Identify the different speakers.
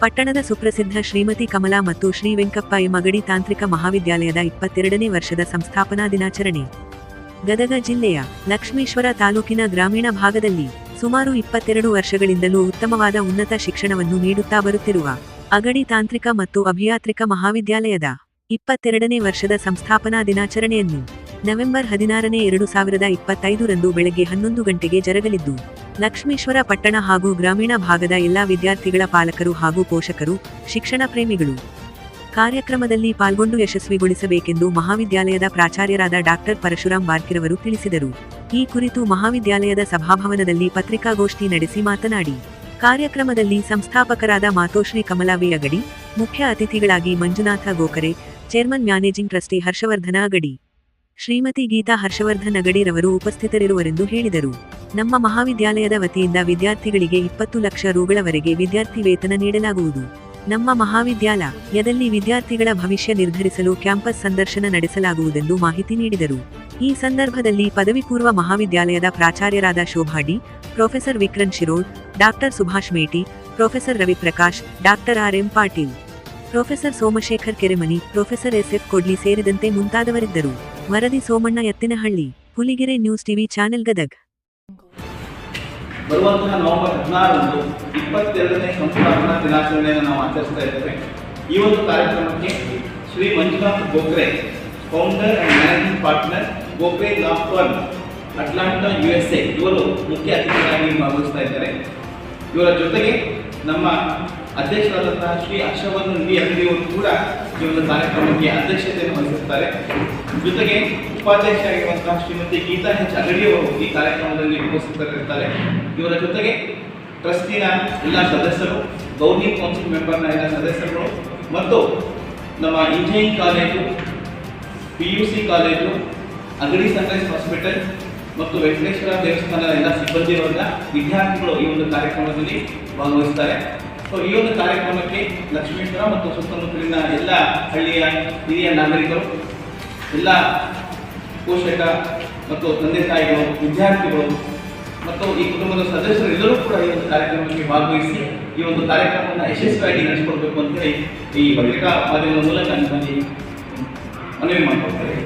Speaker 1: ಪಟ್ಟಣದ ಸುಪ್ರಸಿದ್ಧ ಶ್ರೀಮತಿ ಕಮಲಾ ಮತ್ತು ಶ್ರೀ ವೆಂಕಪ್ಪ ಮಗಡಿ ತಾಂತ್ರಿಕ ಮಹಾವಿದ್ಯಾಲಯದ ಇಪ್ಪತ್ತೆರಡನೇ ವರ್ಷದ ಸಂಸ್ಥಾಪನಾ ದಿನಾಚರಣೆ. ಗದಗ ಜಿಲ್ಲೆಯ ಲಕ್ಷ್ಮೀಶ್ವರ ತಾಲೂಕಿನ ಗ್ರಾಮೀಣ ಭಾಗದಲ್ಲಿ ಸುಮಾರು ಇಪ್ಪತ್ತೆರಡು ವರ್ಷಗಳಿಂದಲೂ ಉತ್ತಮವಾದ ಉನ್ನತ ಶಿಕ್ಷಣವನ್ನು ನೀಡುತ್ತಾ ಬರುತ್ತಿರುವ ಅಗಡಿ ತಾಂತ್ರಿಕ ಮತ್ತು ಅಭಿಯಾತ್ರಿಕ ಮಹಾವಿದ್ಯಾಲಯದ ಇಪ್ಪತ್ತೆರಡನೇ ವರ್ಷದ ಸಂಸ್ಥಾಪನಾ ದಿನಾಚರಣೆಯನ್ನು ನವೆಂಬರ್ ಹದಿನಾರನೇ ಎರಡು ಸಾವಿರದ ಇಪ್ಪತ್ತೈದರಂದು ಬೆಳಗ್ಗೆ ಹನ್ನೊಂದು ಗಂಟೆಗೆ ಜರಗಲಿದ್ದು, ಲಕ್ಷ್ಮೀಶ್ವರ ಪಟ್ಟಣ ಹಾಗೂ ಗ್ರಾಮೀಣ ಭಾಗದ ಎಲ್ಲಾ ವಿದ್ಯಾರ್ಥಿಗಳ ಪಾಲಕರು ಹಾಗೂ ಪೋಷಕರು, ಶಿಕ್ಷಣ ಪ್ರೇಮಿಗಳು ಕಾರ್ಯಕ್ರಮದಲ್ಲಿ ಪಾಲ್ಗೊಂಡು ಯಶಸ್ವಿಗೊಳಿಸಬೇಕೆಂದು ಮಹಾವಿದ್ಯಾಲಯದ ಪ್ರಾಚಾರ್ಯರಾದ ಡಾಕ್ಟರ್ ಪರಶುರಾಮ್ ಬಾರ್ಕಿರವರು ತಿಳಿಸಿದರು. ಈ ಕುರಿತು ಮಹಾವಿದ್ಯಾಲಯದ ಸಭಾಭವನದಲ್ಲಿ ಪತ್ರಿಕಾಗೋಷ್ಠಿ ನಡೆಸಿ ಮಾತನಾಡಿ, ಕಾರ್ಯಕ್ರಮದಲ್ಲಿ ಸಂಸ್ಥಾಪಕರಾದ ಮಾತೋಶ್ರೀ ಕಮಲಾವಿ ಅಗಡಿ, ಮುಖ್ಯ ಅತಿಥಿಗಳಾಗಿ Manjunatha Gokare chairman managing trustee Harshavardhana Agadi Shrimati Geeta Harshavardhan ಅಗಡಿರವರು ಉಪಸ್ಥಿತರಿರುವರೆಂದು ಹೇಳಿದರು. ನಮ್ಮ ಮಹಾವಿದ್ಯಾಲಯದ ವತಿಯಿಂದ ವಿದ್ಯಾರ್ಥಿಗಳಿಗೆ ಇಪ್ಪತ್ತು ಲಕ್ಷ ರುಗಳವರೆಗೆ ವಿದ್ಯಾರ್ಥಿ ವೇತನ ನೀಡಲಾಗುವುದು. ನಮ್ಮ ಮಹಾವಿದ್ಯಾಲಯದಲ್ಲಿ ವಿದ್ಯಾರ್ಥಿಗಳ ಭವಿಷ್ಯ ನಿರ್ಧರಿಸಲು ಕ್ಯಾಂಪಸ್ ಸಂದರ್ಶನ ನಡೆಸಲಾಗುವುದೆಂದು ಮಾಹಿತಿ ನೀಡಿದರು. ಈ ಸಂದರ್ಭದಲ್ಲಿ ಪದವಿ ಪೂರ್ವ ಮಹಾವಿದ್ಯಾಲಯದ ಪ್ರಾಚಾರ್ಯರಾದ ಶೋಭಾಡಿ professor Vikram Shirol, doctor Subhash Meti, professor Raviprakash, doctor R M Patil, professor Somashekhar Keremani, professor S F Kodli ಸೇರಿದಂತೆ ಮುಂತಾದವರಿದ್ದರು. ವರದಿ Somanna Ettinahalli, Huligere news TV channel Gadag.
Speaker 2: ಬರುವಂತಹ ನವೆಂಬರ್ ಹದಿನಾರರಂದು ಇಪ್ಪತ್ತೆರಡನೇ ಸಂಸ್ಥಾಪನಾ ದಿನಾಚರಣೆಯನ್ನು ನಾವು ಆಚರಿಸ್ತಾ ಇದ್ದೇವೆ. ಈ ಒಂದು ಕಾರ್ಯಕ್ರಮಕ್ಕೆ Shri Manjunath Gokhare founder and managing partner Gokhare law firm Atlanta U S A ಇವರು ಮುಖ್ಯ ಅತಿಥಿಗಳಾಗಿ ಭಾಗವಹಿಸ್ತಾ ಇದ್ದಾರೆ. ಇವರ ಜೊತೆಗೆ ನಮ್ಮ ಅಧ್ಯಕ್ಷರಾದಂತಹ ಶ್ರೀ ಹರ್ಷವರ್ಧನ್ ವಿ ಅಂಗಡಿಯವರು ಕೂಡ ಈ ಒಂದು ಕಾರ್ಯಕ್ರಮಕ್ಕೆ ಅಧ್ಯಕ್ಷತೆಯನ್ನು ವಹಿಸುತ್ತಾರೆ ಜೊತೆಗೆ ಉಪಾಧ್ಯಕ್ಷರಾಗಿರುವಂತಹ ಶ್ರೀಮತಿ ಗೀತಾ ಹೆಚ್ ಅವರು ಈ ಕಾರ್ಯಕ್ರಮದಲ್ಲಿ ಉಪಸ್ಥಿತರಿರ್ತಾರೆ ಇವರ ಜೊತೆಗೆ ಟ್ರಸ್ಟಿನ ಎಲ್ಲ ಸದಸ್ಯರು ಗೌರಿ ಕೌನ್ಸಿಲ್ ಮೆಂಬರ್ನ ಎಲ್ಲ ಸದಸ್ಯರುಗಳು ಮತ್ತು ನಮ್ಮ engineering college P U C college, Agadi sunrise hospital ಮತ್ತು ವೆಂಕಟೇಶ್ವರ ದೇವಸ್ಥಾನದ ಎಲ್ಲ ಸಿಬ್ಬಂದಿ ವರ್ಗ ವಿದ್ಯಾರ್ಥಿಗಳು ಈ ಒಂದು ಕಾರ್ಯಕ್ರಮದಲ್ಲಿ ಭಾಗವಹಿಸ್ತಾರೆ ಸೊ ಈ ಒಂದು ಕಾರ್ಯಕ್ರಮಕ್ಕೆ ಲಕ್ಷ್ಮೀಶ್ವರ ಮತ್ತು ಸುತ್ತಮುತ್ತಲಿನ ಎಲ್ಲ ಹಳ್ಳಿಯ ಹಿರಿಯ ನಾಗರಿಕರು, ಎಲ್ಲ ಪೋಷಕ ಮತ್ತು ತಂದೆ ತಾಯಿಗಳು, ವಿದ್ಯಾರ್ಥಿಗಳು ಮತ್ತು ಈ ಕುಟುಂಬದ ಸದಸ್ಯರೆಲ್ಲರೂ ಕೂಡ ಈ ಒಂದು ಕಾರ್ಯಕ್ರಮಕ್ಕೆ ಭಾಗವಹಿಸಿ ಈ ಒಂದು ಕಾರ್ಯಕ್ರಮವನ್ನು ಯಶಸ್ವಿಯಾಗಿ ನಡೆಸಿಕೊಡ್ಬೇಕು ಅಂತೇಳಿ ಈ ಪತ್ರಿಕಾ ಮಾಧ್ಯಮದ ಮೂಲಕ ನಿಮ್ಮಲ್ಲಿ ಮನವಿ ಮಾಡಿಕೊಡ್ತಾರೆ